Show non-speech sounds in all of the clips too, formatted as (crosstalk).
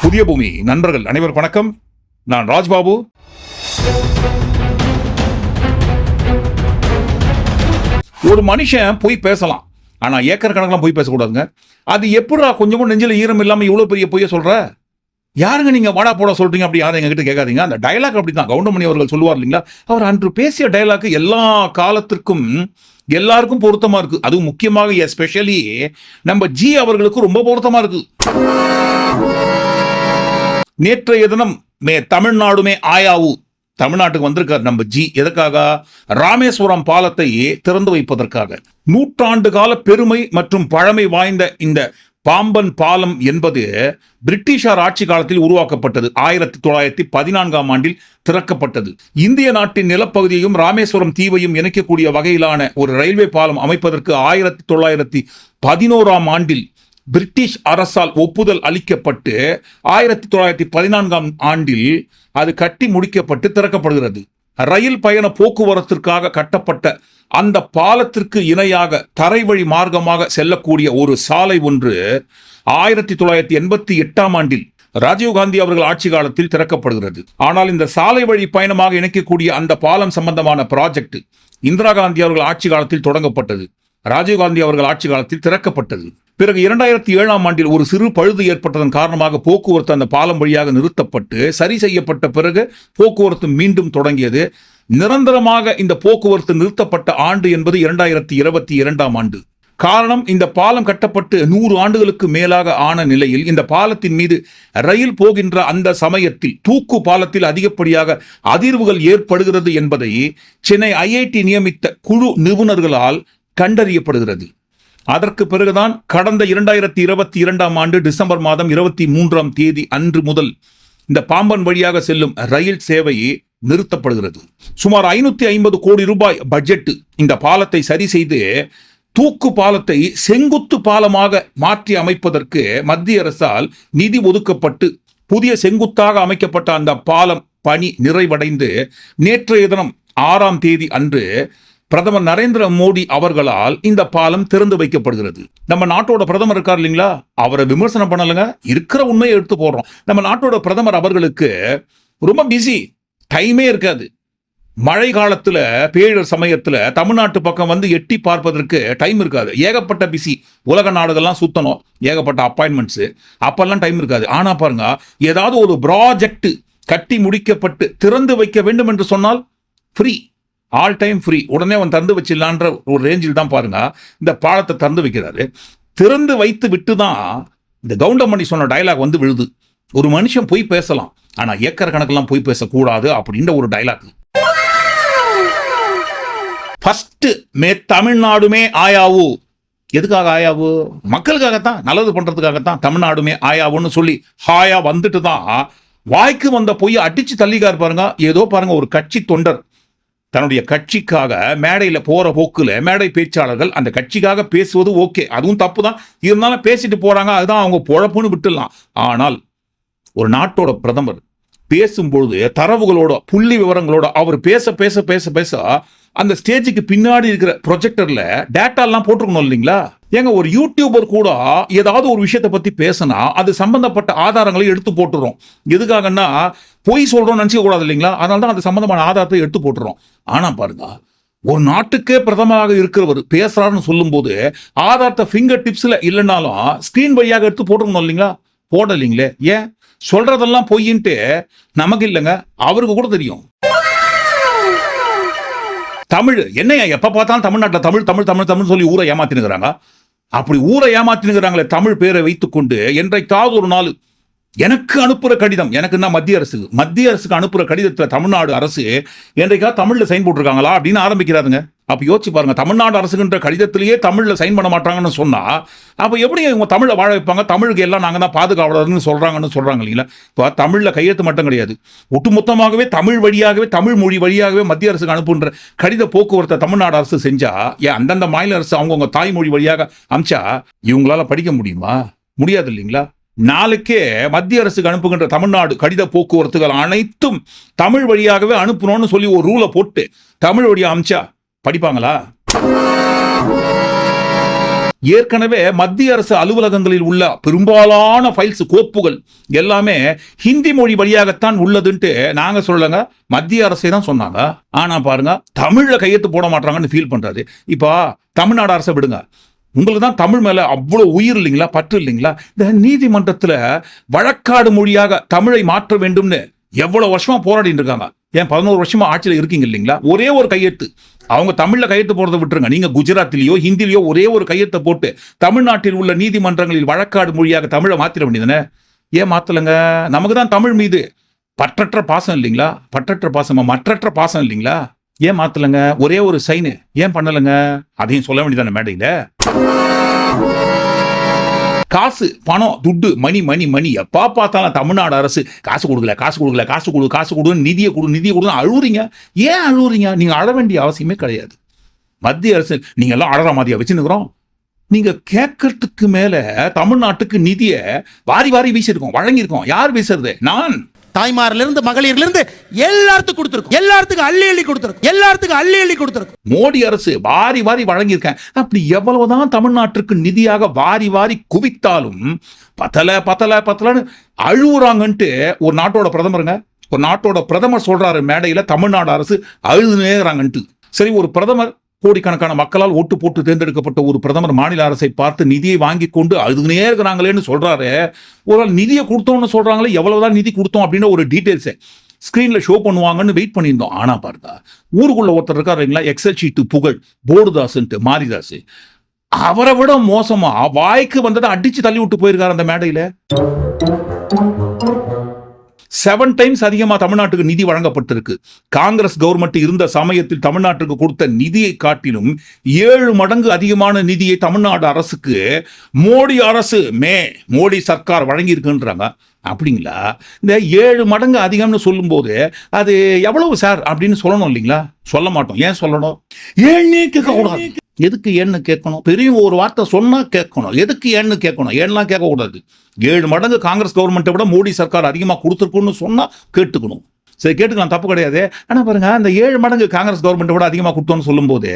புதிய பூமி. நண்பர்கள் அனைவருக்கும் வணக்கம். நான் ராஜ்பாபு. ஒரு மனுஷன் போய் பேசலாம். ஆனால் ஏக்கர் கணக்கெலாம் போய் பேசக்கூடாதுங்க. அது எப்படா கொஞ்சம் கூட நெஞ்சில் ஈரம் இல்லாமல் இவ்வளோ பெரிய பொய்ய சொல்கிற யாருங்க நீங்கள் வாடா போட சொல்கிறீங்க அப்படி யாரும் எங்ககிட்ட கேட்காதீங்க. அந்த டயலாக் அப்படிதான் கவுண்டமணி அவர்கள் சொல்லுவார் இல்லைங்களா? அவர் அன்று பேசிய டைலாக் எல்லா காலத்திற்கும் எல்லாருக்கும் பொருத்தமாக இருக்குது அதுவும் முக்கியமாக எஸ்பெஷலி நம்ம ஜி அவர்களுக்கு ரொம்ப பொருத்தமாக இருக்குது நேற்றைய தினம் மே தமிழ்நாடுமே ஆயாவு. தமிழ்நாட்டுக்கு வந்திருக்கார் நம்ம ஜி. எதுக்காக? ராமேஸ்வரம் பாலத்தை திறந்து வைப்பதற்காக. நூற்றாண்டு கால பெருமை மற்றும் பழமை வாய்ந்த இந்த பாம்பன் பாலம் என்பது பிரிட்டிஷார் ஆட்சி காலத்தில் உருவாக்கப்பட்டது. ஆயிரத்தி தொள்ளாயிரத்தி பதினான்காம் ஆண்டில் திறக்கப்பட்டது. இந்திய நாட்டின் நிலப்பகுதியையும் ராமேஸ்வரம் தீவையும் இணைக்கக்கூடிய வகையிலான ஒரு ரயில்வே பாலம் அமைப்பதற்கு ஆயிரத்தி தொள்ளாயிரத்தி பதினோராம் ஆண்டில் பிரிட்டிஷ் அரசால் ஒப்புதல் அளிக்கப்பட்டு ஆயிரத்தி தொள்ளாயிரத்தி பதினான்காம் ஆண்டில் அது கட்டி முடிக்கப்பட்டு திறக்கப்படுகிறது. ரயில் பயண போக்குவரத்திற்காக கட்டப்பட்ட அந்த பாலத்திற்கு இணையாக தரைவழி மார்க்கமாக செல்லக்கூடிய ஒரு சாலை ஒன்று ஆயிரத்தி தொள்ளாயிரத்தி எண்பத்தி எட்டாம் ஆண்டில் ராஜீவ்காந்தி அவர்கள் ஆட்சி காலத்தில் திறக்கப்படுகிறது. ஆனால் இந்த சாலை வழி பயணமாக இணைக்கக்கூடிய அந்த பாலம் சம்பந்தமான ப்ராஜெக்ட் இந்திரா காந்தி அவர்கள் ஆட்சி காலத்தில் தொடங்கப்பட்டது. ராஜீவ்காந்தி அவர்கள் ஆட்சி காலத்தில் திறக்கப்பட்டது. பிறகு இரண்டாயிரத்தி ஏழாம் ஆண்டில் ஒரு சிறு பழுது ஏற்பட்டதன் காரணமாக போக்குவரத்து அந்த பாலம் வழியாக நிறுத்தப்பட்டு சரி செய்யப்பட்ட பிறகு போக்குவரத்து மீண்டும் தொடங்கியது. நிரந்தரமாக இந்த போக்குவரத்து நிறுத்தப்பட்ட ஆண்டு என்பது இரண்டாயிரத்தி இருபத்தி இரண்டாம் ஆண்டு. காரணம் இந்த பாலம் கட்டப்பட்டு நூறு ஆண்டுகளுக்கு மேலாக ஆன நிலையில் இந்த பாலத்தின் மீது ரயில் போகின்ற அந்த சமயத்தில் தூக்கு பாலத்தில் அதிகப்படியாக அதிர்வுகள் ஏற்படுகிறது என்பதை சென்னை ஐஐடி நியமித்த குழு நிபுணர்களால் கண்டறியப்படுகிறது. அதற்கு பிறகுதான் கடந்த இரண்டாயிரத்தி இருபத்தி இரண்டாம் ஆண்டு டிசம்பர் மாதம் இருபத்தி மூன்றாம் தேதி அன்று முதல் இந்த பாம்பன் வழியாக செல்லும் ரயில் சேவை நிறுத்தப்படுகிறது. சுமார் ஐநூத்தி ஐம்பது கோடி ரூபாய் பட்ஜெட் இந்த பாலத்தை சரி செய்து தூக்கு பாலத்தை செங்குத்து பாலமாக மாற்றி அமைப்பதற்கு மத்திய அரசால் நிதி ஒதுக்கப்பட்டு புதிய செங்குத்தாக அமைக்கப்பட்ட அந்த பாலம் பணி நிறைவடைந்து நேற்றைய தினம் ஆறாம் தேதி அன்று பிரதமர் நரேந்திர மோடி அவர்களால் இந்த பாலம் திறந்து வைக்கப்படுகிறது. நம்ம நாட்டோட பிரதமர் இருக்கார் இல்லைங்களா? அவரை விமர்சனம் பண்ணலங்க. இருக்கிற உண்மையை எடுத்து போடுறோம். நம்ம நாட்டோட பிரதமர் அவர்களுக்கு ரொம்ப பிஸி டைமே இருக்காது. மழை காலத்தில் பேரிடர் சமயத்தில் தமிழ்நாட்டு பக்கம் வந்து எட்டி பார்ப்பதற்கு டைம் இருக்காது. ஏகப்பட்ட பிஸி உலக நாடுகள்லாம் சுத்தணும். ஏகப்பட்ட அப்பாயின்மெண்ட்ஸு அப்போல்லாம் டைம் இருக்காது. ஆனால் பாருங்க ஏதாவது ஒரு ப்ராஜெக்ட் கட்டி முடிக்கப்பட்டு திறந்து வைக்க வேண்டும் என்று சொன்னால் ஃப்ரீ ஆல் டைம் ஃப்ரீ உடனே அவன் திறந்து வச்சிடலான்ற ஒரு ரேஞ்சில் தான் பாருங்க. இந்த பாலத்தை திறந்து வைக்கிறாரு. திறந்து வைத்து விட்டு தான் இந்த கவுண்டமணி சொன்ன டயலாக் வந்து விழுது. ஒரு மனுஷன் போய் பேசலாம். ஆனா ஏக்கர் கணக்கெல்லாம் போய் பேசக்கூடாது அப்படின்ற ஒரு டயலாக் ஃபஸ்ட்டு மே தமிழ்நாடுமே ஆயாவு. எதுக்காக ஆயாவு? மக்களுக்காகத்தான் நல்லது பண்ணுறதுக்காகத்தான் தமிழ்நாடுமே ஆயாவுன்னு சொல்லி ஹாயா வந்துட்டு தான் வாய்க்கு வந்த பொய்யை அடிச்சு தள்ளிக்கார் பாருங்க. ஏதோ பாருங்க ஒரு கட்சி தொண்டர். தன்னுடைய கட்சிக்காக மேடையில் போகிற போக்கில் மேடை பேச்சாளர்கள் அந்த கட்சிக்காக பேசுவது ஓகே. அதுவும் தப்பு தான் இருந்தாலும் பேசிட்டு போகிறாங்க அதுதான் அவங்க பொழப்புன்னு விட்டுடலாம். ஆனால் ஒரு நாட்டோட பிரதமர் பேசும்பொழுது தரவுகளோட புள்ளி விவரங்களோட அவர் பேச பேச பேச பேச அந்த ஸ்டேஜுக்கு பின்னாடி இருக்கிற ப்ரொஜெக்டர்ல டேட்டா எல்லாம் போட்டிருக்கணும் இல்லைங்களா? ஏங்க ஒரு யூடியூபர் கூட ஏதாவது ஒரு விஷயத்தை பற்றி பேசினா அது சம்பந்தப்பட்ட ஆதாரங்களை எடுத்து போட்டுறோம் எதுக்காகன்னா பொய் சொல்கிறோம்னு நினைச்சுக்க கூடாது இல்லைங்களா? அதனால தான் அது சம்பந்தமான ஆதாரத்தை எடுத்து போட்டுறோம் ஆனால் பாருங்க ஒரு நாட்டுக்கே பிரதமராக இருக்கிறவர் பேசுறாருன்னு சொல்லும்போது ஆதாரத்தை ஃபிங்கர் டிப்ஸில் இல்லைனாலும் ஸ்க்ரீன் வழியாக எடுத்து போட்டுருக்கணும் இல்லைங்களா? போடலைங்களே. ஏன்? சொல்கிறதெல்லாம் பொய்ன்ட்டு நமக்கு இல்லைங்க. அவருக்கு கூட தெரியும். தமிழ் என்னையா எப்போ பார்த்தாலும் தமிழ்நாட்டில் தமிழ் தமிழ் தமிழ் தமிழ் சொல்லி ஊரை ஏமாத்தினுங்கிறாங்க அப்படி ஊரை ஏமாத்தினுங்கிறாங்களே தமிழ் பேரை வைத்துக்கொண்டு என்றைக்காவது ஒரு நாள் எனக்கு அனுப்புற கடிதம் எனக்குன்னா மத்திய அரசு மத்திய அரசுக்கு அனுப்புற கடிதத்தில் தமிழ்நாடு அரசு என்றைக்கா தமிழில் சைன் போட்டிருக்காங்களா அப்படின்னு ஆரம்பிக்கிறாருங்க. அப்போ யோசிச்சு பாருங்க தமிழ்நாடு அரசுகின்ற கடிதத்திலேயே தமிழில் சைன் பண்ண மாட்டாங்கன்னு சொன்னா அப்போ எப்படி இவங்க தமிழை வாழ வைப்பாங்க? தமிழுக்கு எல்லாம் நாங்கள் தான் பாதுகாவலர்னு சொல்கிறாங்கன்னு சொல்கிறாங்க இல்லைங்களா? இப்போ தமிழில் கையெழுத்து மட்டும் கிடையாது. ஒட்டுமொத்தமாகவே தமிழ் வழியாகவே தமிழ் மொழி வழியாகவே மத்திய அரசுக்கு அனுப்புன்ற கடித போக்குவரத்தை தமிழ்நாடு அரசு செஞ்சா ஏன் அந்தந்த மாநில அரசு அவங்கவுங்க தாய்மொழி வழியாக அமிச்சா இவங்களால படிக்க முடியுமா? முடியாது இல்லைங்களா? நாளுக்கே மத்திய அரசுக்கு அனுப்புகின்ற தமிழ்நாடு கடித போக்குவரத்துகள் அனைத்தும் தமிழ் வழியாகவே அனுப்பணும்னு சொல்லி ஒரு ரூலை போட்டு தமிழ் வழியாக அமிச்சா படிப்பாங்களா? ஏற்கனவே மத்திய அரசு அலுவலகங்களில் உள்ள பெரும்பாலான ஃபைல்ஸ் கோப்புகள் எல்லாமே ஹிந்தி மொழி வழியாகத்தான் உள்ளதுன்ட்டு நாங்க சொல்லலங்க. மத்திய அரசே தான் சொன்னாங்க. ஆனா பாருங்க தமிழ்ல கையெழுத்து போட மாட்டாங்கன்னு ஃபீல் பண்றாரு. இப்போ தமிழ்நாடு அரசை விடுங்க. உங்களுக்கு தான் தமிழ் மேலே அவ்வளோ உயிர் இல்லைங்களா? பற்று இல்லைங்களா? இந்த நீதிமன்றத்தில் வழக்காடு மொழியாக தமிழை மாற்ற வேண்டும்னு எவ்வளோ வருஷமாக போராடிட்டு இருக்காங்க? ஏன் பதினோரு வருஷமா ஆட்சியில் இருக்கீங்க இல்லைங்களா? ஒரே ஒரு கையெழுத்து. அவங்க தமிழில் கையெழுத்து போடுறத விட்டுருங்க. நீங்கள் குஜராத்திலேயோ ஹிந்திலேயோ ஒரே ஒரு கையெழுத்தை போட்டு தமிழ்நாட்டில் உள்ள நீதிமன்றங்களில் வழக்காடு மொழியாக தமிழை மாற்றிட வேண்டியதுனே ஏன் மாற்றலைங்க நமக்கு தான் தமிழ் மீது பற்றற்ற பாசம் இல்லைங்களா? பற்றற்ற பாசமா? மற்றற்ற பாசம் இல்லைங்களா? ஏன் மாத்தலங்க? ஒரே ஒரு சைனு ஏன் பண்ணலங்க? அதையும் சொல்ல வேண்டியதானே மேடையில? காசு பணம் துட்டு மணி மணி மணி. எப்பா பார்த்தாலும் தமிழ்நாடு அரசு காசு கொடுக்கல காசு கொடுக்கல காசு கொடு காசு கொடு நிதியை கொடு நிதியை கொடு அழுவுறீங்க. ஏன் அழுவுறீங்க? நீங்க அழ வேண்டிய அவசியமே கிடையாது. மத்திய அரசு நீங்க எல்லாம் அழற மாதிரியா வச்சுருக்கிறோம் நீங்க கேட்கறதுக்கு மேல தமிழ்நாட்டுக்கு நிதியை வாரி வாரி வீசியிருக்கோம் வழங்கியிருக்கோம். யார் வீசுறது? நான். தாய்மாரிலிருந்து மகளிர்ல இருந்து எல்லாத்துக்கும் கொடுத்துருக்கும். எல்லாத்துக்கும் அள்ளி அள்ளி கொடுத்துருக்கும். எல்லாத்துக்கும் அள்ளி அள்ளி கொடுத்துருக்கும். மோடி அரசு வாரி வாரி வழங்கியிருக்கேன். அப்படி எவ்வளவுதான் தமிழ்நாட்டிற்கு நிதியாக வாரி வாரி குவித்தாலும் பத்தல பத்தல பத்தலன்னு அழுவுறாங்கன்ட்டு ஒரு நாட்டோட பிரதமருங்க ஒரு நாட்டோட பிரதமர் சொல்றாரு மேடையில தமிழ்நாடு அரசு அழுதுனேறாங்கன்ட்டு. சரி ஒரு பிரதமர் கோடிக்கணக்கான மக்களால் ஓட்டு போட்டு தேர்ந்தெடுக்கப்பட்ட ஒரு பிரதமர் மாநில அரசை பார்த்து நிதியை வாங்கி கொண்டு அதுக்குனே இருக்கிறாங்களேன்னு சொல்கிறாரு ஒரு ஆள் நிதியை கொடுத்தோம்னு சொல்றாங்களே எவ்வளோதான் நிதி கொடுத்தோம் அப்படின்னு ஒரு டீடைல்ஸை ஸ்க்ரீனில் ஷோ பண்ணுவாங்கன்னு வெயிட் பண்ணியிருந்தோம். ஆனா பார்த்தா ஊருக்குள்ள ஒருத்தர் இருக்காருங்களா எக்ஸல் ஷீட்டு புகழ் போர்டுதாஸ்ன்ட்டு மாரிதாஸ் அவரை விட மோசமா வாய்க்கு வந்ததை அடிச்சு தள்ளி விட்டு போயிருக்கார் அந்த மேடையில. செவன் டைம்ஸ் அதிகமா தமிழ்நாட்டுக்கு நிதி வழங்கப்பட்டிருக்கு. காங்கிரஸ் கவர்மெண்ட் இருந்த சமயத்தில் தமிழ்நாட்டுக்கு கொடுத்த நிதியை காட்டிலும் ஏழு மடங்கு அதிகமான நிதியை தமிழ்நாடு அரசுக்கு மோடி அரசு மே மோடி சர்க்கார் வழங்கியிருக்குன்றாங்க. அப்படிங்களா? இந்த ஏழு மடங்கு அதிகம்னு சொல்லும்போது அது எவ்வளவு சார்? அப்படின்னு சொல்லணும் இல்லைங்களா? சொல்ல மாட்டோம். ஏன் சொல்லணும்? ஏழு கேட்கக்கூடாது? எதுக்கு ஏன்னு கேட்கணும்? பெரிய ஒரு வார்த்தை சொன்னால் கேட்கணும். எதுக்கு ஏன்னு கேட்கணும்? ஏன்லாம் கேட்கக்கூடாது? ஏழு மடங்கு காங்கிரஸ் கவர்மெண்ட்டை விட மோடி சர்க்கார் அதிகமாக கொடுத்துருக்குன்னு சொன்னால் கேட்டுக்கணும். சரி கேட்டுக்கலாம். தப்பு கிடையாது. ஆனால் பாருங்க அந்த ஏழு மடங்கு காங்கிரஸ் கவர்மெண்ட்டை விட அதிகமாக கொடுத்தோன்னு சொல்லும்போது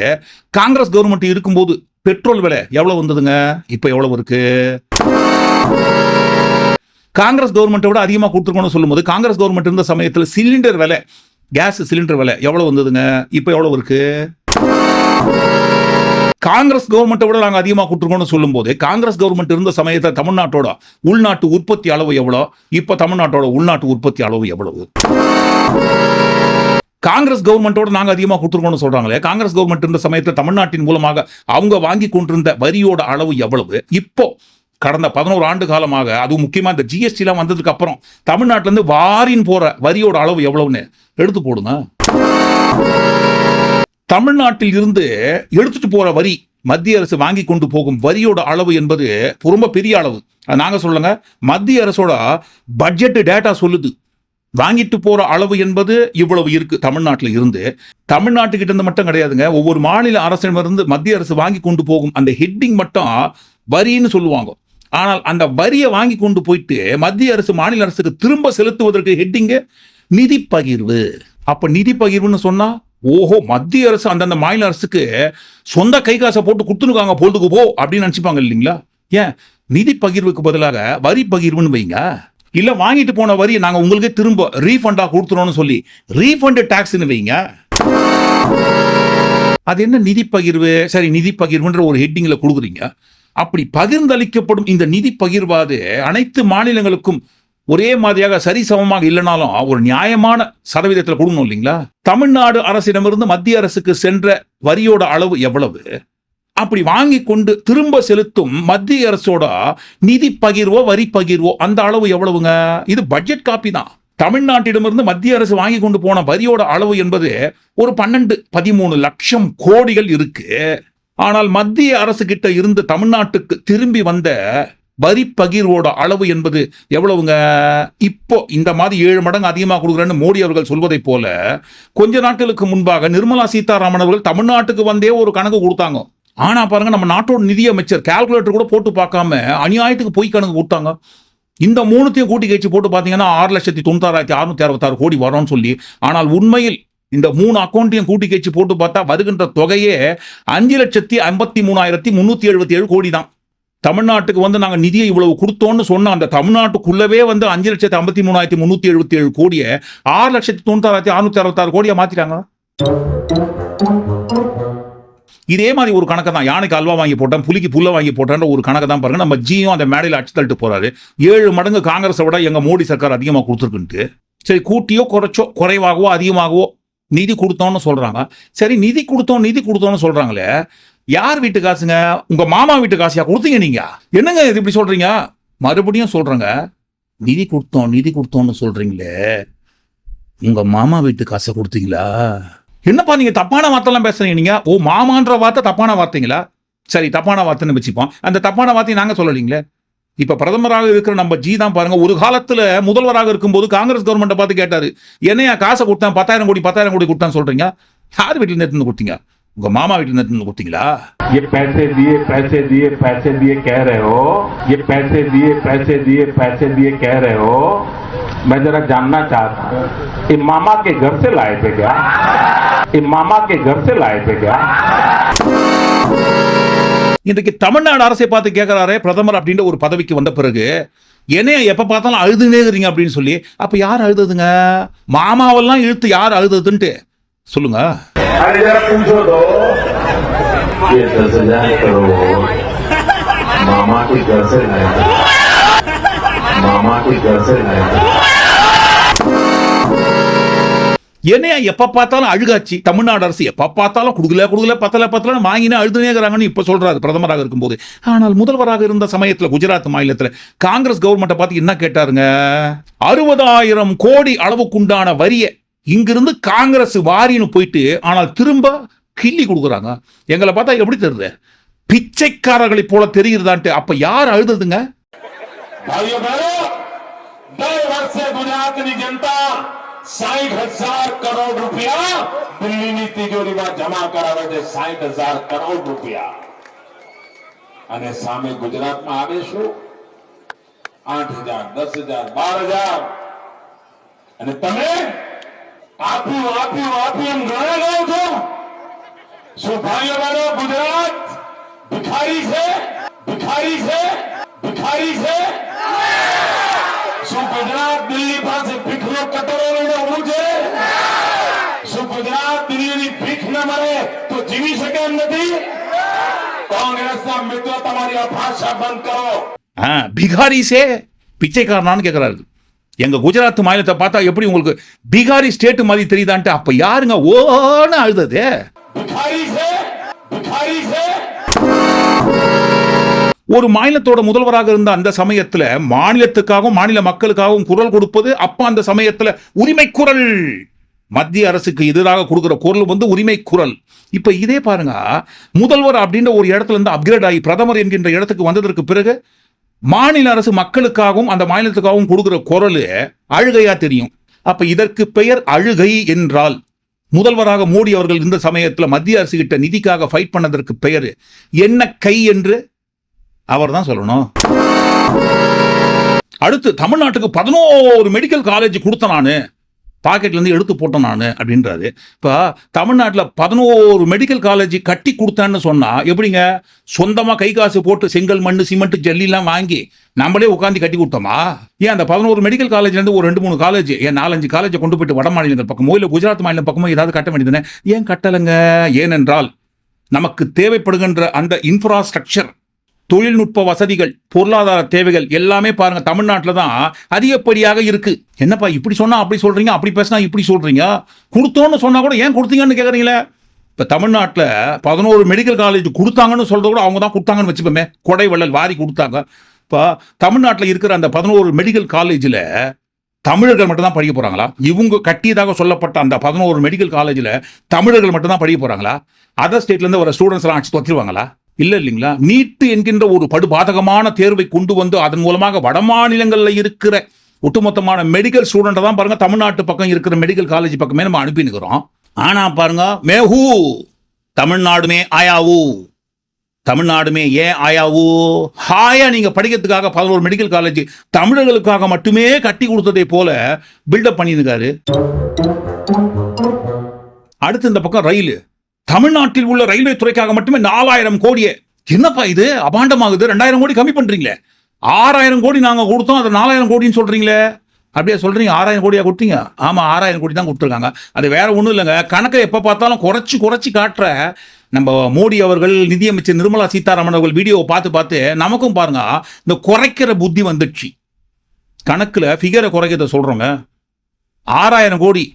காங்கிரஸ் கவர்மெண்ட் இருக்கும்போது பெட்ரோல் விலை எவ்வளோ வந்ததுங்க? இப்போ எவ்வளோ இருக்கு? காங்கிரஸ் கவர்மெண்ட்டை விட அதிகமாக கொடுத்துருக்கோன்னு சொல்லும்போது காங்கிரஸ் கவர்மெண்ட் இருந்த சமயத்தில் சிலிண்டர் விலை கேஸ் சிலிண்டர் விலை எவ்வளோ வந்ததுங்க? இப்போ எவ்வளோ இருக்குது காங்கிரஸ் கவர்மெண்ட்டை விட நாங்கள் அதிகமாக கொடுத்துருக்கோம்னு சொல்லும்போது காங்கிரஸ் கவர்மெண்ட் இருந்த சமயத்தை தமிழ்நாட்டோட உள்நாட்டு உற்பத்தி அளவு எவ்வளோ? இப்போ தமிழ்நாட்டோட உள்நாட்டு உற்பத்தி அளவு எவ்வளவு? காங்கிரஸ் கவர்மெண்ட்டோட நாங்கள் அதிகமாக கொடுத்துருக்கோம்னு சொல்கிறாங்களே காங்கிரஸ் கவர்மெண்ட் இருந்த சமயத்தில் தமிழ்நாட்டின் மூலமாக அவங்க வாங்கி கொண்டிருந்த வரியோட அளவு எவ்வளவு? இப்போ கடந்த பதினோரு ஆண்டு காலமாக அதுவும் முக்கியமாக இந்த ஜிஎஸ்டிலாம் வந்ததுக்கு அப்புறம் தமிழ்நாட்டிலேருந்து வாரின் போற வரியோட அளவு எவ்வளவுன்னு எடுத்து போடுங்க. தமிழ்நாட்டில் இருந்து எடுத்துட்டு போற வரி மத்திய அரசு வாங்கி கொண்டு போகும் வரியோட அளவு என்பது ரொம்ப பெரிய அளவு. நாங்க சொல்லுங்க மத்திய அரசோட பட்ஜெட் டேட்டா சொல்லுது. வாங்கிட்டு போற அளவு என்பது இவ்வளவு இருக்கு தமிழ்நாட்டில் இருந்து. தமிழ்நாட்டுக்கிட்ட இருந்து மட்டும் கிடையாதுங்க ஒவ்வொரு மாநில அரசிடமிருந்து மத்திய அரசு வாங்கி கொண்டு போகும் அந்த ஹெட்டிங் மட்டும் வரின்னு சொல்லுவாங்க. ஆனால் அந்த வரியை வாங்கி கொண்டு போயிட்டு மத்திய அரசு மாநில அரசுக்கு திரும்ப செலுத்துவதற்கு ஹெட்டிங்கு நிதி பகிர்வு. அப்ப நிதி பகிர்வுன்னு சொன்னா ஓஹோ மத்திய அரசு அந்தந்த மாநில அரசுக்கு சொந்த கை காசை போட்டு கொடுத்துருக்காங்க பொழுதுக்கு போ அப்படின்னு நினச்சிப்பாங்க இல்லைங்களா? ஏன்? நிதி பகிர்வுக்கு பதிலாக வரி பகிர்வுன்னு வைங்க. இல்லை வாங்கிட்டு போன வரி நாங்க உங்களுக்கே திரும்ப ரீஃபண்டா கொடுத்துறோம்னு சொல்லி ரீஃபண்டு டேக்ஸ்னு வைங்க. அது என்ன நிதி பகிர்வு? சரி நிதி பகிர்வுன்ற ஒரு ஹெட்டிங்கில் கொடுக்குறீங்க. அப்படி பகிர்ந்தளிக்கப்படும் இந்த நிதி பகிர்வாது அனைத்து மாநிலங்களுக்கும் ஒரே மாதிரியாக சரிசமமாக இல்லைனாலும் ஒரு நியாயமான சதவீதத்தில் கொடுக்கணும் இல்லைங்களா? தமிழ்நாடு அரசிடமிருந்து மத்திய அரசுக்கு சென்ற வரியோட அளவு எவ்வளவு? அப்படி வாங்கி கொண்டு திரும்ப செலுத்தும் மத்திய அரசோட நிதி பகிர்வோ வரி பகிர்வோ அந்த அளவு எவ்வளவுங்க? இது பட்ஜெட் காப்பி தான். தமிழ்நாட்டிடமிருந்து மத்திய அரசு வாங்கி கொண்டு போன வரியோட அளவு என்பது ஒரு பன்னெண்டு பதிமூணு லட்சம் கோடிகள் இருக்கு. ஆனால் மத்திய அரசு கிட்ட இருந்து தமிழ்நாட்டுக்கு திரும்பி வந்த வரி பகிர்வோட அளவு என்பது எவ்வளவுங்க? இப்போ இந்த மாதிரி ஏழு மடங்கு அதிகமாக கொடுக்குறேன்னு மோடி அவர்கள் சொல்வதைப் போல கொஞ்ச நாட்களுக்கு முன்பாக நிர்மலா சீதாராமன் அவர்கள் தமிழ்நாட்டுக்கு வந்தே ஒரு கணக்கு கொடுத்தாங்க. ஆனால் பாருங்க நம்ம நாட்டோட நிதியமைச்சர் கால்குலேட்டர் கூட போட்டு பார்க்காம அநியாயத்துக்கு பொய் கணக்கு கொடுத்தாங்க. இந்த மூணுத்தையும் கூட்டி கழிச்சு போட்டு பார்த்தீங்கன்னா ஆறு லட்சத்தி தொண்ணூத்தாறாயிரத்தி அறுநூத்தி அறுபத்தாறு கோடி வரும்னு சொல்லி ஆனால் உண்மையில் இந்த மூணு அக்கௌண்ட்டையும் கூட்டி கழிச்சு போட்டு பார்த்தா வருகின்ற தொகையே அஞ்சு லட்சத்தி ஐம்பத்தி மூணாயிரத்தி முன்னூற்றி எழுபத்தி ஏழு கோடி தான். தமிழ்நாட்டுக்கு வந்து நாங்கள் நிதியை இவ்வளவு கொடுத்தோம்னு சொன்ன அந்த தமிழ்நாட்டுக்குள்ளவே வந்து அஞ்சு லட்சத்தி ஐம்பத்தி மூணாயிரத்தி முந்நூற்றி எழுபத்தி ஏழு கோடியை ஆறு லட்சத்தி தொண்ணூத்தாறாயிரத்தி அறுநூத்தி அறுபத்தாறு கோடியை மாற்றிட்டாங்க இதே மாதிரி ஒரு கணக்கு தான் யானைக்கு அல்வா வாங்கி போட்டேன் புலிக்கு புல்ல வாங்கி போட்டேன்ற ஒரு கணக்கு தான் பாருங்க. நம்ம ஜியும் அந்த மேடையில் அடிச்சு தள்ளிட்டு போறாரு. ஏழு மடங்கு காங்கிரஸை விட எங்க மோடி சர்க்கார் அதிகமாக கொடுத்துருக்குன்ட்டு. சரி கூட்டியோ குறைச்சோ குறைவாகவோ அதிகமாகவோ நிதி கொடுத்தோம்னு சொல்றாங்க. சரி நிதி கொடுத்தோம் நிதி கொடுத்தோம்னு சொல்றாங்களே யார் வீட்டு காசுங்க? உங்க மாமா வீட்டு காசியா கொடுத்தீங்க நீங்க? என்னங்க இது இப்படி சொல்றீங்க? மறுபடியும் சொல்றேங்க. நிதி கொடுத்தோம் நிதி கொடுத்தோம்னு சொல்றீங்களே. உங்க மாமா வீட்டு காசை கொடுத்தீங்களா? என்னப்பா நீங்க தப்பான வார்த்தைலாம் பேசுறீங்க நீங்க? ஓ மாமான்ற வார்த்தை தப்பான வார்த்தைங்களா? சரி தப்பான வார்த்தைன்னு வச்சுப்போம். அந்த தப்பான வார்த்தையை நாங்க சொல்லலீங்களே. இப்ப பிரதமராக இருக்கிற நம்ம ஜி தான் பாருங்க ஒரு காலத்துல முதல்வராக இருக்கும்போது காங்கிரஸ் கவர்மெண்ட்டை பார்த்து கேட்டாரு என்னையா காசை கொடுத்தேன் பத்தாயிரம் கோடி பத்தாயிரம் கோடி கொடுத்தான்னு சொல்றீங்க? யார் வீட்டில் நேற்று கொடுத்தீங்க? உங்க மாமா வீட்டுல இருந்து எடுத்துன்னு கொடுத்தீங்களா ये पैसे दिए पैसे दिए पैसे दिए कह रहे हो ये पैसे दिए पैसे दिए पैसे दिए कह रहे हो मैं जरा जानना चाहता हूँ ये मामा के घर से लाए थे क्या ये मामा के घर से लाए थे क्या இன்றைக்கு தமிழ்நாடு அரசை பார்த்து கேட்கிறாரே பிரதமர் அப்படின்ற ஒரு பதவிக்கு வந்த பிறகு என்னைய எப்ப பார்த்தாலும் அழுதுனேங்கிறீங்க அப்படின்னு சொல்லி அப்ப யார் அழுதுதுங்க மாமாவெல்லாம் இழுத்து யார் அழுதுதுன்ட்டு சொல்லுங்க અને જરા પૂછો તો કે દસ હજાર કરોડ મામા કી ઘર સે લાએ મામા எப்ப பார்த்தாலும் அழுகாச்சு? தமிழ்நாடு அரசு எப்ப பார்த்தாலும் கொடுக்கல கொடுக்கல பத்தல பத்தல வாங்கினா அழுதுனேங்கிறாங்கன்னு இப்ப சொல்றாரு பிரதமராக இருக்கும்போது. ஆனால் முதல்வராக இருந்த சமயத்துல குஜராத் மாநிலத்தில் காங்கிரஸ் கவர்மெண்ட்டை பார்த்து என்ன கேட்டாருங்க? அறுபதாயிரம் கோடி அளவுக்குண்டான வரியை இங்கிருந்து காங்கிரஸ் வாரின்னு போயிட்டு ஆனால் திரும்ப கிள்ளி கொடுக்குறாங்க. எங்களை பார்த்தா எப்படி தெரியுது? பிச்சைக்காரர்களை போல தெரியுதான்ட்டு அப்ப யார் அழுதுதுங்க? સાઈઠ હજાર અને સામે ગુજરાતમાં આવે આઠ હજાર દસ હજાર બાર હજાર અને તમે આપ્યું આપ્યું આપ્યું એમ ઘણા ગાવ છો. સુભાગ્યવાનો ગુજરાત? ભિખારી છે? ભિખારી છે? ભિખારી છે? શું ગુજરાત દિલ્હી પાસે ભીખનો કટોરો લઈને ઉભું છે? શું ગુજરાત દિલ્હીની ભીખ ના મારે તો જીવી શકે એમ નથી? કોંગ્રેસના મિત્રો, તમારી આ ભાષા બંધ કરો. હા, ભિખારી છે. પીછે કારણ કે કરાવ્યું எங்கள் குஜராத் மாநிலத்தை பார்த்தா எப்படி உங்களுக்கு பீகாரி ஸ்டேட் மாதிரி தெரியுதான்ட்டு அப்போ யாருங்க ஓன்னு அழுதது? ஒரு மாநிலத்தோட முதல்வராக இருந்த அந்த சமயத்தில் மாநிலத்துக்காகவும் மாநில மக்களுக்காகவும் குரல் கொடுப்பது அப்போ அந்த சமயத்தில் உரிமை குரல். மத்திய அரசுக்கு எதிராக கொடுக்குற குரல் வந்து உரிமை குரல். இப்போ இதே பாருங்க முதல்வர் அப்படின்ற ஒரு இடத்துல இருந்து அப்கிரேட் ஆகி பிரதமர் என்கின்ற இடத்துக்கு வந்ததற்கு பிறகு மாநில அரசு மக்களுக்காகவும் அந்த மாநிலத்துக்காகவும் கொடுக்குற குரல் அழுகையா தெரியும். அப்ப இதற்கு பெயர் அழுகை என்றால் முதல்வராக மோடி அவர்கள் இந்த சமயத்தில் மத்திய அரசு கிட்ட நிதிக்காக ஃபைட் பண்ணதற்கு பெயர் என்ன கை என்று அவர் தான் சொல்லணும். அடுத்து தமிழ்நாட்டுக்கு பதினோரு மெடிக்கல் காலேஜ் கொடுத்த நான். பாக்கெட்லேருந்து எடுத்து போட்டேன் நான் அப்படின்றாரு. இப்போ தமிழ்நாட்டில் பதினோரு மெடிக்கல் காலேஜ் கட்டி கொடுத்தேன்னு சொன்னால் எப்படிங்க? சொந்தமாக கை காசு போட்டு செங்கல் மண் சிமெண்ட் ஜல்லிலாம் வாங்கி நம்மளே உட்காந்து கட்டி கொடுத்தோமா? ஏன் அந்த பதினோரு மெடிக்கல் காலேஜ்லேருந்து ஒரு ரெண்டு மூணு காலேஜ் ஏன் நாலஞ்சு காலேஜை கொண்டு போயிட்டு வட மாநிலங்கள் பக்கமோ இல்லை குஜராத் மாநிலம் பக்கமோ ஏதாவது கட்ட வேண்டியதுன்னு ஏன் கட்டலைங்க? ஏனென்றால் நமக்கு தேவைப்படுகின்ற அந்த இன்ஃப்ராஸ்ட்ரக்சர் தொழில்நுட்ப வசதிகள் பொருளாதார தேவைகள் எல்லாமே பாருங்க தமிழ்நாட்டில் தான் அதிகப்படியாக இருக்கு. என்னப்பா இப்படி சொன்னா அப்படி சொல்றீங்க அப்படி பேசினா இப்படி சொல்றீங்க? கொடுத்தோன்னு சொன்னா கூட ஏன் கொடுத்தீங்கன்னு கேக்குறீங்களே? இப்போ தமிழ்நாட்டில் பதினோரு மெடிக்கல் காலேஜ் கொடுத்தாங்கன்னு சொல்கிறத கூட அவங்க தான் கொடுத்தாங்கன்னு வச்சுப்போமே கொடை வள்ளல் வாரி கொடுத்தாங்க. இப்போ தமிழ்நாட்டில் இருக்கிற அந்த பதினோரு மெடிக்கல் காலேஜில் தமிழர்கள் மட்டும் தான் படிக்க போகிறாங்களா இவங்க கட்டியதாக சொல்லப்பட்ட அந்த பதினோரு மெடிக்கல் காலேஜில் தமிழர்கள் மட்டும் தான் படிக்க போகிறாங்களா அதர் ஸ்டேட்லேருந்து வர ஸ்டூடெண்ட்ஸ்லாம் அடிச்சு தொத்திடுவாங்களா இல்லை இல்லைங்களா? நீட்டு என்கின்ற ஒரு படுபாதகமான தேர்வை கொண்டு வந்து அதன் மூலமாக வட மாநிலங்களில் இருக்கிற ஒட்டுமொத்தமான மெடிக்கல் ஸ்டூடெண்ட்டை தான் பாருங்க தமிழ்நாட்டு பக்கம் இருக்கிற மெடிக்கல் காலேஜ் பக்கமே நம்ம அனுப்பினுக்கிறோம் ஆனால் பாருங்க மேஹூ! தமிழ்நாடுமே ஆயாவூ! தமிழ்நாடுமே ஏன் ஆயாவூ? ஹாயா நீங்க படிக்கிறதுக்காக பதினோரு மெடிக்கல் காலேஜ் தமிழர்களுக்காக மட்டுமே கட்டி கொடுத்ததை போல பில்டப் பண்ணியிருக்காரு அடுத்து இந்த பக்கம் ரயில். தமிழ்நாட்டில் உள்ள ரயில்வே துறைக்காக மட்டுமே நாலாயிரம் கோடியே. என்னப்பா இது? அபாண்டமாகுது. ரெண்டாயிரம் கோடி கம்மி பண்றீங்களே. ஆறாயிரம் கோடி நாங்கள் கொடுத்தோம். அது நாலாயிரம் கோடின்னு சொல்றீங்களே. அப்படியே சொல்றீங்க. ஆறாயிரம் கோடியா கொடுத்தீங்க? ஆமா ஆறாயிரம் கோடி தான் கொடுத்துருக்காங்க. அது வேற ஒன்றும் இல்லைங்க. கணக்கை எப்போ பார்த்தாலும் குறைச்சி குறைச்சி காட்டுற நம்ம மோடி அவர்கள் நிதியமைச்சர் நிர்மலா சீதாராமன் அவர்கள் வீடியோவை பார்த்து பார்த்து நமக்கும் பாருங்க இந்த குறைக்கிற புத்தி வந்துடுச்சு. கணக்கில் ஃபிகரை குறைக்கிறத சொல்கிறோங்க ஆறாயிரம் கோடி.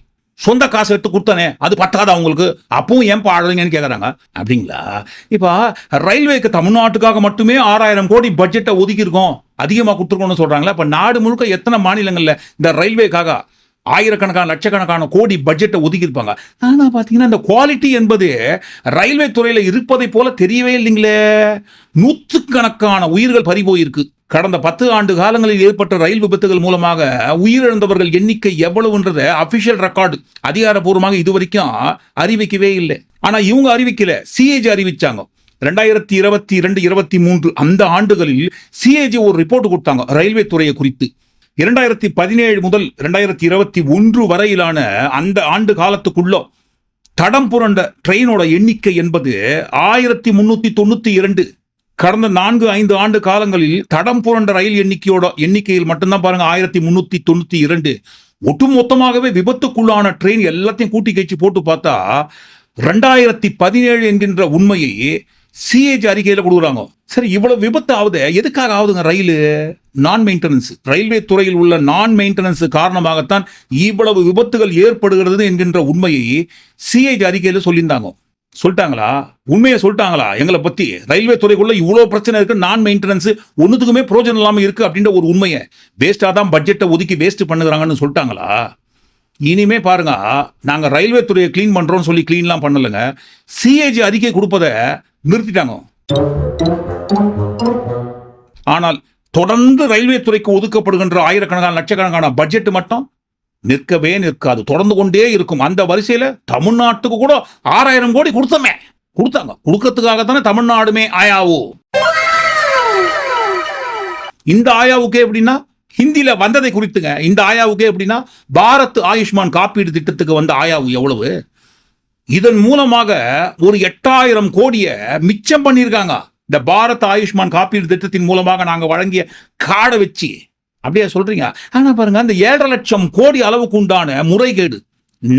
சொந்த காசு எடுத்து கொடுத்தானே அது பத்தாதா அவங்களுக்கு அப்பவும் ஏன் பாடுறீங்கன்னு கேட்குறாங்க அப்படிங்களா? இப்போ ரயில்வேக்கு தமிழ்நாட்டுக்காக மட்டுமே ஆறாயிரம் கோடி பட்ஜெட்டை ஒதுக்கியிருக்கோம். அதிகமாக கொடுத்துருக்கோம்னு சொல்கிறாங்களா இப்போ நாடு முழுக்க எத்தனை மாநிலங்களில் இந்த ரயில்வேக்காக ஆயிரக்கணக்கான லட்சக்கணக்கான கோடி பட்ஜெட்டை ஒதுக்கியிருப்பாங்க? ஆனால் பார்த்தீங்கன்னா இந்த குவாலிட்டி என்பது ரயில்வே துறையில் இருப்பதை போல தெரியவே இல்லைங்களே. நூற்றுக்கணக்கான உயிர்கள் பறிபோயிருக்கு. கடந்த பத்து ஆண்டு காலங்களில் ஏற்பட்ட ரயில் விபத்துகள் மூலமாக உயிரிழந்தவர்கள் எண்ணிக்கை எவ்வளவுன்றத அபிஷியல் ரெக்கார்டு அதிகாரப்பூர்வமாக இதுவரைக்கும் அறிவிக்கவே இல்லை. ஆனா இவங்க அறிவிக்கல. சிஏஜி அறிவிச்சாங்க. ரெண்டாயிரத்தி இருபத்தி இரண்டு இருபத்தி மூன்று அந்த ஆண்டுகளில் சிஏஜி ஒரு ரிப்போர்ட் கொடுத்தாங்க ரயில்வே துறையை குறித்து. இரண்டாயிரத்தி பதினேழு முதல் ரெண்டாயிரத்தி இருபத்தி ஒன்று வரையிலான அந்த ஆண்டு காலத்துக்குள்ள தடம் புரண்ட ட்ரெயினோட எண்ணிக்கை என்பது ஆயிரத்தி முன்னூத்தி தொண்ணூத்தி இரண்டு. கடந்த நான்கு ஐந்து ஆண்டு காலங்களில் தடம் புரண்ட ரயில் எண்ணிக்கையோட எண்ணிக்கையில் மட்டும்தான் பாருங்க ஆயிரத்தி முன்னூத்தி தொண்ணூத்தி இரண்டு. ஒட்டுமொத்தமாகவே விபத்துக்குள்ளான ட்ரெயின் எல்லாத்தையும் கூட்டி கழிச்சு போட்டு பார்த்தா ரெண்டாயிரத்தி பதினேழு என்கின்ற உண்மையை சிஏஜ் அறிக்கையில் கொடுக்குறாங்க. சரி இவ்வளவு விபத்து ஆகுது எதுக்காக ஆகுதுங்க ரயில்? நான் மெயின்டெனன்ஸ் ரயில்வே துறையில் உள்ள நான் மெயின்டெனன்ஸ் காரணமாகத்தான் இவ்வளவு விபத்துகள் ஏற்படுகிறது என்கின்ற உண்மையை சிஏஜ் அறிக்கையில் சொல்லியிருந்தாங்க. சொல்லிட்டாங்களா? உண்மையை சொல்லிட்டாங்களா? எங்களை பத்தி. ரயில்வே துறைக்குள்ள இவ்வளவு பிரச்சனை இருக்கு நான் மெயின்டெனன்ஸ் ஒன்றுத்துக்குமே பிரோஜனம் இல்லாமல் இருக்கு அப்படின்ற ஒரு உண்மையை. வேஸ்டா தான் பட்ஜெட்டை ஒதுக்கி வேஸ்ட் பண்ணுறாங்கன்னு சொல்லிட்டாங்களா? இனிமே பாருங்க நாங்க ரயில்வே துறையை க்ளீன் பண்றோம்னு சொல்லி க்ளீன்லாம் பண்ணலைங்க. சிஏஜி அறிக்கை கொடுப்பதை நிறுத்திட்டாங்க. ஆனால் தொடர்ந்து ரயில்வே துறைக்கு ஒதுக்கப்படுகின்ற ஆயிரக்கணக்கான லட்சக்கணக்கான பட்ஜெட் மட்டும் நிற்கவே நிற்காது. தொடர்ந்து கொண்டே இருக்கும். அந்த வரிசையில தமிழ்நாட்டுக்கு கூட ஆறாயிரம் கோடி கொடுத்தோமே. கொடுத்தாங்க. கொடுக்கறதுக்காக தானே தமிழ்நாடுமே ஆயாவோ? இந்த ஆயாவுக்கே எப்படின்னா ஹிந்தியில வந்ததை குறித்துங்க. இந்த ஆயாவுக்கே எப்படின்னா பாரத் ஆயுஷ்மான் காப்பீடு திட்டத்துக்கு வந்த ஆயாவு எவ்வளவு? இதன் மூலமாக ஒரு எட்டாயிரம் கோடியை மிச்சம் பண்ணியிருக்காங்க. இந்த பாரத் ஆயுஷ்மான் காப்பீடு திட்டத்தின் மூலமாக நாங்க வழங்கிய காடை வச்சு. அப்படியே சொல்றீங்க. ஆனா பாருங்க அந்த ஏழரை லட்சம் கோடி அளவுக்கு உண்டான முறைகேடு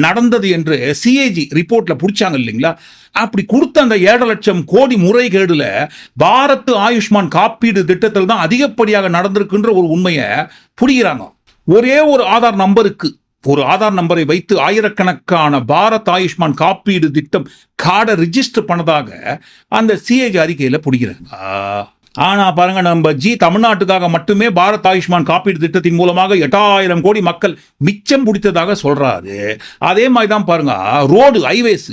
நடந்தது என்று சிஏஜி ரிப்போர்ட்ல பிடிச்சாங்க இல்லைங்களா? அப்படி கொடுத்த அந்த ஏழரை லட்சம் கோடி முறைகேடுல பாரத் ஆயுஷ்மான் காப்பீடு திட்டத்தில் தான் அதிகப்படியாக நடந்திருக்குன்ற ஒரு உண்மையை புரிகிறாங்க ஒரே ஒரு ஆதார் நம்பருக்கு ஒரு ஆதார் நம்பரை வைத்து ஆயிரக்கணக்கான பாரத் ஆயுஷ்மான் காப்பீடு திட்டம் கார்டை ரிஜிஸ்டர் பண்ணதாக அந்த சிஏஜி அறிக்கையில் பிடிக்கிறாங்க ஆனால் பாருங்க நம்ம ஜி தமிழ்நாட்டுக்காக மட்டுமே பாரத் ஆயுஷ்மான் காப்பீடு திட்டத்தின் மூலமாக எட்டாயிரம் கோடி மக்கள் மிச்சம் பிடித்ததாக சொல்கிறாரு அதே மாதிரி தான் பாருங்க ரோடு ஹைவேஸ்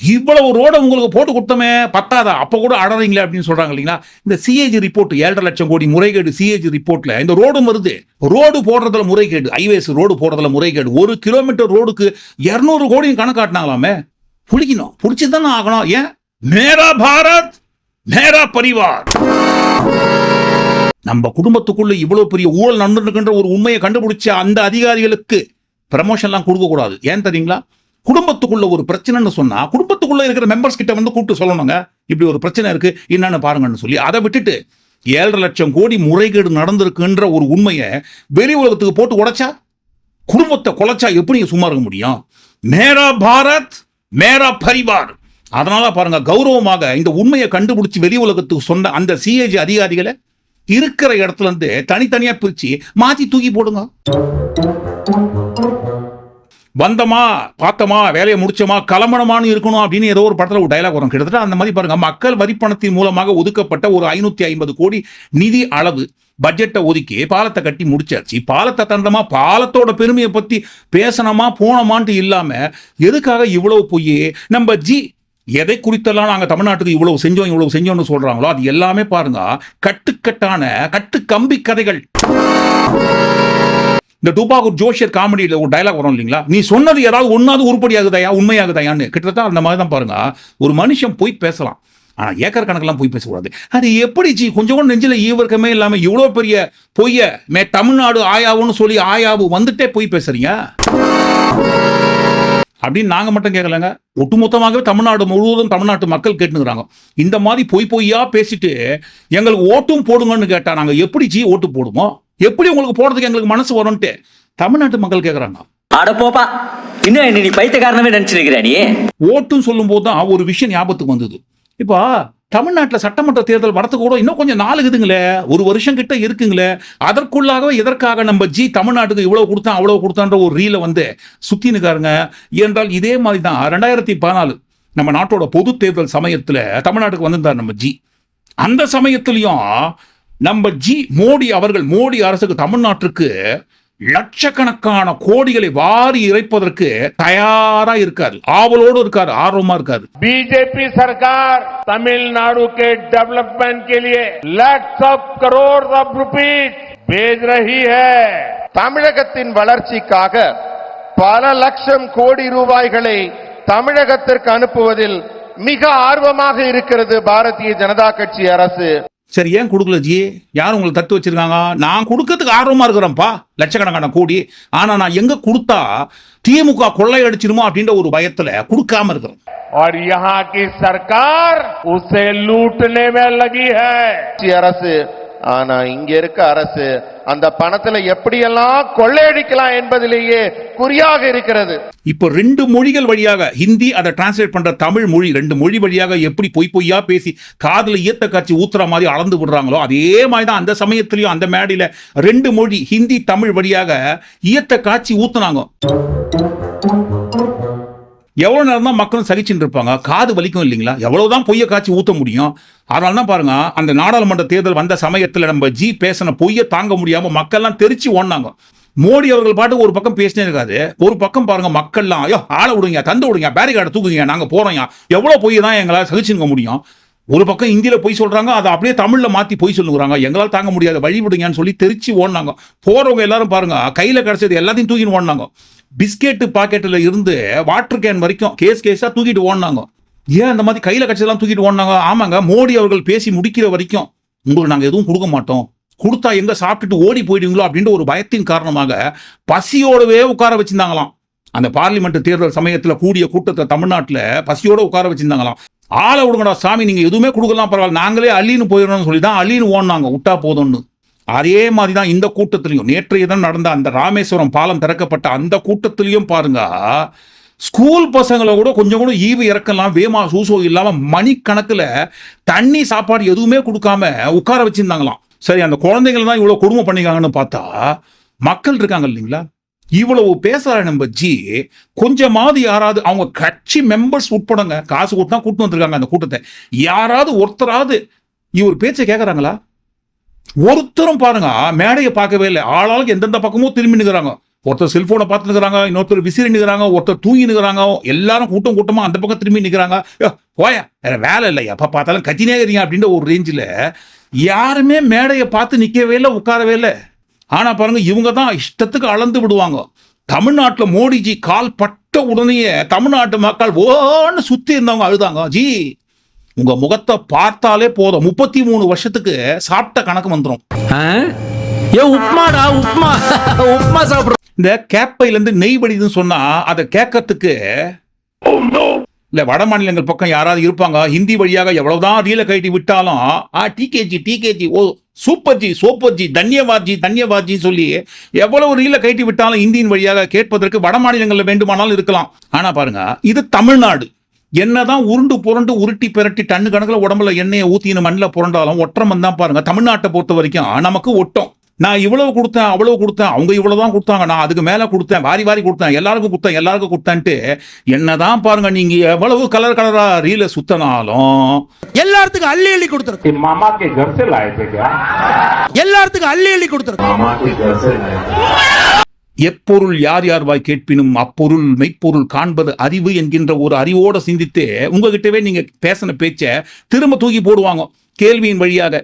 இவ்வளவு ரோடை உங்களுக்கு போட்டு கொடுத்தோமே பத்தாதா? அப்போ கூட அடறீங்களே அப்படின்னு சொல்கிறாங்க இல்லைங்களா? இந்த சிஏஜி ரிப்போர்ட் ஏழரை லட்சம் கோடி முறைகேடு சிஏஜி ரிப்போர்ட்டில் இந்த ரோடும் வருது. ரோடு போடுறதுல முறைகேடு ஹைவேஸ் ரோடு போடுறதுல முறைகேடு. ஒரு கிலோமீட்டர் ரோடுக்கு இரநூறு கோடியும் கணக்காட்டினாங்களாமே புளிக்கணும். புடிச்சுதானே ஆகணும். ஏன்? மேரா பாரத் மேரா பரிவார். நம்ம குடும்பத்துக்குள்ள இவ்வளவு பெரிய ஊழல் நடந்துருக்கின்ற ஒரு உண்மையை கண்டுபிடிச்ச அந்த அதிகாரிகளுக்கு ப்ரமோஷன்லாம் கொடுக்க கூடாது. ஏன் தெரியுங்களா? குடும்பத்துக்குள்ள ஒரு பிரச்சனைன்னு சொன்னா குடும்பத்துக்குள்ள இருக்கிற மெம்பர்ஸ் கிட்ட வந்து கூப்பிட்டு சொல்லணுங்க. இப்படி ஒரு பிரச்சனை இருக்கு என்னன்னு பாருங்கன்னு சொல்லி அதை விட்டுட்டு ஏழரை லட்சம் கோடி முறைகேடு நடந்திருக்குன்ற ஒரு உண்மையை வெளி உலகத்துக்கு போட்டு உடைச்சா குடும்பத்தை குலைச்சா எப்படி சும்மா இருக்க முடியும்? மேரா பாரத் மேரா பரிவார். அதனால பாருங்க கௌரவமாக இந்த உண்மையை கண்டுபிடிச்சி வெளி உலகத்துக்கு சொன்ன அந்த சிஏஜி அதிகாரிகளை இருக்கிற இடத்துல இருந்து தனித்தனியா பிரிச்சு மாத்தி தூக்கி போடுங்க. வந்தமா பார்த்தமா வேலையை முடிச்சோமா கிளம்பணமான்னு இருக்கணும் அப்படின்னு ஏதோ ஒரு படத்தில் ஒரு டைலாக் வரும். கிட்டத்தட்ட அந்த மாதிரி பாருங்க மக்கள் வரிப்பணத்தின் மூலமாக ஒதுக்கப்பட்ட ஒரு ஐநூத்தி ஐம்பது கோடி நிதி அளவு பட்ஜெட்டை ஒதுக்கி பாலத்தை கட்டி முடிச்சாச்சு. பாலத்தை தந்தமா பாலத்தோட பெருமையை பத்தி பேசணுமா போனோமான்ட்டு இல்லாம எதுக்காக இவ்வளவு பொய் நம்ம ஜி எதை குறித்தெல்லாம் நாங்கள் தமிழ்நாட்டுக்கு இவ்வளவு செஞ்சோம் இவ்வளவு செஞ்சோம்னு சொல்றாங்களோ அது எல்லாமே பாருங்க. கட்டுக்கட்டான கட்டு கம்பி கதைகள். இந்த டூபாகூர் ஜோஷியர் காமெடியில் ஒரு டயலாக் வரும் இல்லைங்களா? நீ சொன்னது ஏதாவது ஒன்றாவது உருப்படியாகுதாயா உண்மையாகுதாயான்னு கிட்டத்தட்ட அந்த மாதிரி தான் பாருங்க. ஒரு மனுஷன் போய் பேசலாம். ஆனால் ஏக்கர் கணக்கெல்லாம் போய் பேசக்கூடாது. அது எப்படி ஜி? கொஞ்சம் கூட நெஞ்சில் ஈவர்க்கமே இல்லாமல் இவ்வளோ பெரிய பொய்ய மே தமிழ்நாடு ஆயாவுன்னு சொல்லி ஆயாவு வந்துட்டே போய் பேசுறீங்க? அப்படின்னு நாங்க மட்டும் கேட்கலங்க ஒட்டுமொத்தமாகவே தமிழ்நாடு முழுவதும் தமிழ்நாட்டு மக்கள் கேட்டுக்கிறாங்க இந்த மாதிரி பொய் பொய்யா பேசிட்டு எங்களுக்கு ஓட்டும் போடுங்கன்னு கேட்டா நாங்க எப்படி ஜி ஓட்டு போடுவோம் எப்படி உங்களுக்கு போடுறதுக்கு எங்களுக்கு மனசு வரும்ட்டு தமிழ்நாட்டு மக்கள் கேட்குறாங்க அட போப்பா இன்னும் நீ பைத்தியக்காரனவே நினைச்சிருக்கிற நீ? ஓட்டுன்னு சொல்லும்போது தான் ஒரு விஷயம் ஞாபகத்துக்கு வந்தது. இப்போ தமிழ்நாட்டில் சட்டமன்ற தேர்தல் வரத்துக்கு கூட இன்னும் கொஞ்சம் நாள் இருக்குதுங்களே. ஒரு வருஷம் கிட்ட இருக்குங்களே. அதற்குள்ளாகவே எதற்காக நம்ம ஜி தமிழ்நாட்டுக்கு இவ்வளோ கொடுத்தான் அவ்வளோ கொடுத்தான்ற ஒரு ரீலை வந்து சுத்தி நிற்காருங்க என்றால் இதே மாதிரி தான் ரெண்டாயிரத்தி பதினாலு நம்ம நாட்டோட பொது தேர்தல் சமயத்தில் தமிழ்நாட்டுக்கு வந்திருந்தார் நம்ம ஜி. அந்த சமயத்திலையும் நம்ம ஜி மோடி அவர்கள் மோடி அரசுக்கு தமிழ்நாட்டுக்கு லட்சக்கணக்கான கோடிகளை வாரி இறைப்பதற்கு தயாரா இருக்காது ஆவலோடு இருக்காது ஆர்வமா இருக்காது பிஜேபி சர்க்கார் தமிழ்நாடு கே டெவலப்மெண்ட் கே லியே லாக்ஸ் ஆஃப் கரோர் தமிழகத்தின் வளர்ச்சிக்காக பல லட்சம் கோடி ரூபாய்களை தமிழகத்திற்கு அனுப்புவதில் மிக ஆர்வமாக இருக்கிறது பாரதிய ஜனதா கட்சி அரசு. சரி ஏன் கொடுக்கல ஜி யார் உங்களுக்கு தத்து வச்சிருக்காங்க நான் கொடுக்கறதுக்கு ஆர்வமா இருக்கிறேன்ப்பா லட்சக்கணக்கான கோடி ஆனா நான் எங்க கொடுத்தா திமுக கொள்ளையடிச்சிருமோ அப்படின்ற ஒரு பயத்துல கொடுக்காம இருக்கிறேன் और यहाँ की सरकार उसे लूटने में लगी है கட்சி அரசு ஆனா இங்க இருக்க அரசு அந்த பணத்துல எப்படியெல்லாம் கொள்ளையடிக்கலாம் என்பதிலேயே குறியாக இருக்கிறது. இப்போ ரெண்டு மொழிகள் வழியாக ஹிந்தி அதை டிரான்ஸ்லேட் பண்ற தமிழ் மொழி ரெண்டு மொழி வழியாக எப்படி பொய் பொய்யா பேசி காதல ஈத்த காட்சி ஊத்துற மாதிரி அளந்து விடுறாங்களோ அதே மாதிரி தான் அந்த சமயத்திலையும் அந்த மேடையில ரெண்டு மொழி ஹிந்தி தமிழ் வழியாக ஈத்த காட்சி ஊத்துனாங்க. எவ்வளோ நேரம் தான் மக்களும் சகிச்சுட்டு இருப்பாங்க? காது வலிக்கும் இல்லைங்களா? எவ்வளவுதான் பொய்ய காய்ச்சி ஊற்ற முடியும்? அதனால தான் பாருங்க அந்த நாடாளுமன்ற தேர்தல் வந்த சமயத்தில் நம்ம ஜி பேசின பொய்யை தாங்க முடியாமல் மக்கள்லாம் தெரிச்சு ஓடினாங்க. மோடி அவர்கள் பாட்டு ஒரு பக்கம் பேசினே இருக்காது ஒரு பக்கம் பாருங்க மக்கள்லாம் ஐயோ ஆளை விடுங்க தந்து விடுங்க பேரிகார்டை தூக்குங்க நாங்கள் போறோம் எவ்வளோ பொய் தான் எங்களால் சகிச்சுக்க முடியும்? ஒரு பக்கம் இந்தியில் பொய் சொல்கிறாங்க அதை அப்படியே தமிழில் மாற்றி பொய் சொல்லுங்கிறாங்க எங்களால் தாங்க முடியாது வழி விடுங்கன்னு சொல்லி தெரிச்சு ஓடினாங்க. போறவங்க எல்லாரும் பாருங்க கையில் கிடைச்சது எல்லாத்தையும் தூக்கின்னு ஓடினாங்க. பிஸ்கெட்டு பாக்கெட்டில் இருந்து வாட்டர் கேன் வரைக்கும் கேஸ் கேஸாக தூக்கிட்டு ஓடினாங்க. ஏன் அந்த மாதிரி கையில் கட்சியெல்லாம் தூக்கிட்டு ஓடினாங்க? ஆமாங்க மோடி அவர்கள் பேசி முடிக்கிற வரைக்கும் உங்களுக்கு நாங்கள் எதுவும் கொடுக்க மாட்டோம். கொடுத்தா எங்கே சாப்பிட்டுட்டு ஓடி போயிடுவீங்களோ அப்படின்ற ஒரு பயத்தின் காரணமாக பசியோடவே உட்கார வச்சிருந்தாங்களாம். அந்த பார்லிமெண்ட் தேர்தல் சமயத்தில் கூடிய கூட்டத்தை தமிழ்நாட்டில் பசியோடு உட்கார வச்சிருந்தாங்களாம். ஆளை விடுங்கடா சாமி நீங்கள் எதுவுமே கொடுக்கலாம் பரவாயில்ல. நாங்களே அள்ளின்னு போயிடணும்னு சொல்லி தான் அள்ளின்னு ஓடினாங்க. விட்டா போதும்னு. அதே மாதிரி தான் இந்த கூட்டத்திலையும். நேற்றைய தான் நடந்த அந்த ராமேஸ்வரம் பாலம் திறக்கப்பட்ட அந்த கூட்டத்திலையும் பாருங்க. ஸ்கூல் பசங்களை கூட கொஞ்சம் கூட ஈவு இறக்கலாம் வேமா சூசோ இல்லாமல் மணிக்கணக்கில் தண்ணி சாப்பாடு எதுவுமே கொடுக்காம உட்கார வச்சுருந்தாங்களாம். சரி அந்த குழந்தைகள் தான் இவ்வளோ கொடுமை பண்ணிக்காங்கன்னு பார்த்தா மக்கள் இருக்காங்க இல்லைங்களா? இவ்வளவு பேசுற நம்ம ஜி. கொஞ்சமாவது யாராவது அவங்க கட்சி மெம்பர்ஸ் உட்படங்க காசு கொடுத்தா கூட்டு வந்திருக்காங்க அந்த கூட்டத்தை. யாராவது ஒருத்தராவது இவர் பேச்சை கேட்குறாங்களா ஒருத்தரும் பாருங்க மேடையை பார்க்கவே இல்லை. ஆளாளுக்கு எந்தெந்த பக்கமும் திரும்பி நிற்கிறாங்க ஒருத்தர் செல்போனை பார்த்து நிற்கிறாங்க இன்னொருத்தர் விசிறி நிற்கிறாங்க ஒருத்தர் தூங்கி நிற்கிறாங்க எல்லாரும் கூட்டம் கூட்டமா அந்த பக்கம் திரும்பி நிற்கிறாங்க போயா வேற வேலை இல்லை. எப்ப பார்த்தாலும் கத்தினே இருக்கீங்க அப்படின்ற ஒரு ரேஞ்சில் யாருமே மேடையை பார்த்து நிற்கவே இல்லை உட்காரவே இல்லை. ஆனா பாருங்க இவங்க தான் இஷ்டத்துக்கு அளந்து விடுவாங்க. தமிழ்நாட்டில் மோடிஜி கால் பட்ட உடனேயே தமிழ்நாட்டு மக்கள் ஓன்னு சுத்தி இருந்தவங்க அழுதாங்க. ஜி உங்க முகத்தை பார்த்தாலே போதும். முப்பத்தி மூணு வருஷத்துக்கு சாப்பிட்ட கணக்கு வந்துடும் ஏ உப்மாடா உப்மா (laughs) உப்மா சாப்பிடுற இந்த கேப்பையில இருந்து நெய் வடிதுன்னு சொன்னா அதை கேட்கறதுக்கு இல்ல வட மாநிலங்கள் பக்கம் யாராவது இருப்பாங்க? ஹிந்தி வழியாக எவ்வளவுதான் ரீல கட்டி விட்டாலும் ஆ டிகேஜி டிகேஜி ஓ சூப்பர் ஜி சூப்பர் ஜி தன்யவாத் ஜி தன்யவாத் ஜி சொல்லி எவ்வளவு ரீல கட்டி விட்டாலும் ஹிந்தியின் வழியாக கேட்பதற்கு வட மாநிலங்களில் வேண்டுமானாலும் இருக்கலாம். ஆனா பாருங்க இது தமிழ்நாடு. என்னதான் உருண்டு புரண்டு உருட்டி பிரட்டி டன்னு கணக்கில் உடம்புல எண்ணெயை ஊத்தின மண்ணில் புரண்டாலும் ஒற்றமன் தான் பாருங்க. தமிழ்நாட்டை பொறுத்த வரைக்கும் நமக்கு ஒட்டம். நான் இவ்வளவு கொடுத்தேன் அவ்வளவு கொடுத்தேன் அவங்க இவ்வளவு தான் கொடுத்தாங்க நான் அதுக்கு மேல கொடுத்தேன் வாரி வாரி கொடுத்தேன் எல்லாருக்கும் கொடுத்தேன் எல்லாருக்கும் கொடுத்தேன்ட்டு என்னதான் பாருங்க நீங்க எவ்வளவு கலர் கலரா ரீல சுத்தனாலும் எல்லாத்துக்கும் அள்ளி அள்ளி கொடுத்துருக்கு மாமா கே எல்லாத்துக்கும் அள்ளி அள்ளி கொடுத்துருக்கு எப்பொருள் யார் யார் வாய் கேட்பினும் அப்பொருள் மெய்ப்பொருள் காண்பது அறிவு என்கின்ற ஒரு அறிவோட சிந்தித்தே உங்ககிட்டவே நீங்க பேசின பேச்ச திரும்ப தூக்கி போடுவாங்க கேள்வியின் வழியாக.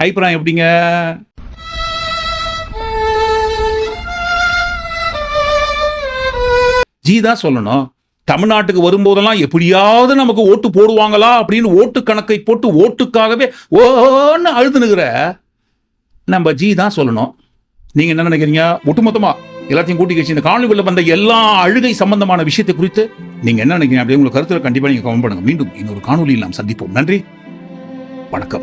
அபிப்பிராயம் எப்படிங்க? ஜி தான் சொல்லணும். தமிழ்நாட்டுக்கு வரும்போதெல்லாம் எப்படியாவது நமக்கு ஓட்டு போடுவாங்களா அப்படின்னு ஓட்டு கணக்கை போட்டு ஓட்டுக்காகவே ஓன்னு அழுதுனுகிற நம்ம ஜி தான் சொல்லணும். நீங்க என்ன நினைக்கிறீங்க? ஒட்டுமொத்தமா எல்லாத்தையும் கூட்டி கழிச்சு இந்த காணொலிகளில் வந்த எல்லா அழுகை சம்பந்தமான விஷயத்தை குறித்து நீங்க என்ன நினைக்கிறீங்க? அப்படி உங்களுக்கு கருத்துல கண்டிப்பா நீங்க கமெண்ட் பண்ணுங்க. மீண்டும் இன்னொரு காணொலியில் நாம் சந்திப்போம். நன்றி. வணக்கம்.